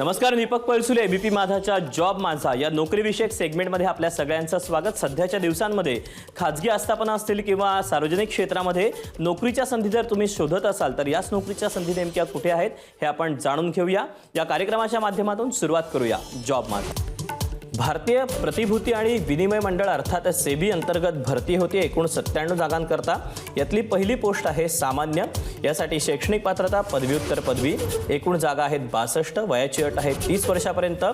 नमस्कार दीपक पळसुले एबीपी माझाच्या जॉब माझा या नोकरीविषयक सेगमेंटमध्ये आपल्या सगळ्यांचं स्वागत. सध्याच्या दिवसांमध्ये खाजगी आस्थापना असतील किंवा सार्वजनिक क्षेत्रामध्ये नोकरीच्या संधी जर तुम्ही शोधत असाल तर याच नोकरीच्या संधी नेमक्या कुठे आहेत हे आपण जाणून घेऊया. या कार्यक्रमाच्या माध्यमातून सुरुवात करूया. जॉब माझा भारतीय प्रतिभूती आणि विनिमय मंडळ अर्थात सेबी अंतर्गत भरती होती एकूण सत्त्याण्णव जागांकरता. यातली पहिली पोस्ट आहे सामान्य. यासाठी शैक्षणिक पात्रता पदव्युत्तर पदवी. एकूण जागा आहेत बासष्ट वयाची अट आहे तीस वर्षापर्यंत.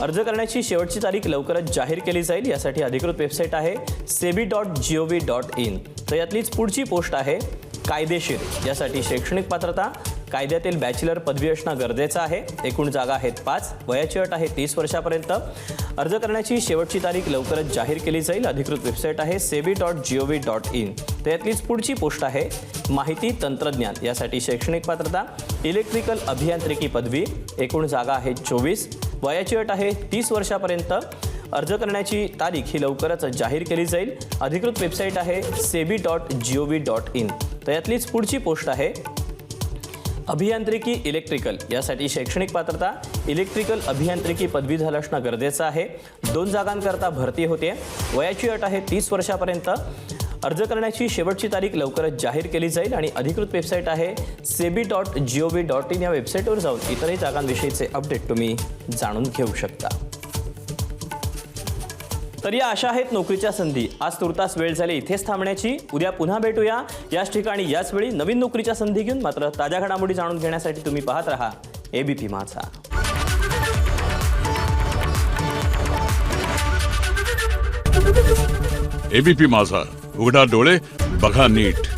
अर्ज करण्याची शेवटची तारीख लवकरच जाहीर केली जाईल यासाठी अधिकृत वेबसाईट आहे SEBI dot G O V dot in. तर यातलीच पुढची पोस्ट आहे कायदेशीर. यासाठी शैक्षणिक पात्रता कायद्यातील बॅचलर पदवी असणं गरजेचं आहे. एकूण जागा आहेत पाच वयाची अट आहे तीस वर्षापर्यंत. अर्ज करण्याची शेवटची तारीख लवकरच जाहीर केली जाईल. अधिकृत वेबसाईट आहे SEBI dot G O V dot in त्यातलीच पुढची पोस्ट आहे माहिती तंत्रज्ञान. यासाठी शैक्षणिक पात्रता इलेक्ट्रिकल अभियांत्रिकी पदवी एकूण जागा आहेत चोवीस वयाची अट आहे तीस वर्षापर्यंत. अर्ज करण्याची तारीख ही लवकरच जाहीर केली जाईल. अधिकृत वेबसाईट आहे SEBI dot G O V dot in तर यातलीच पुढची पोस्ट आहे अभियांत्रिकी इलेक्ट्रिकल यासाठी शैक्षणिक पात्रता इलेक्ट्रिकल अभियांत्रिकी पदवी झालं असणं गरजेचं आहे. दोन जागांकरता भरती होते. वयाची अट आहे तीस वर्षापर्यंत. अर्ज करण्याची शेवटची तारीख लवकरच जाहीर केली जाईल आणि अधिकृत वेबसाईट आहे SEBI dot G O V dot in या वेबसाईटवर जाऊन इतरही जागांविषयीचे अपडेट तुम्ही जाणून घेऊ शकता. तर या अशा आहेत नोकरीच्या संधी. आज तुर्तास वेळ झाली इथेच थांबण्याची. उद्या पुन्हा भेटूया. याच ठिकाणी याच वेळी नवीन नोकरीच्या संधी घेऊन मात्र ताज्या घडामोडी जाणून घेण्यासाठी तुम्ही पाहत राहा. एबीपी माझा. एबीपी माझा. उघडा डोळे बघा नीट.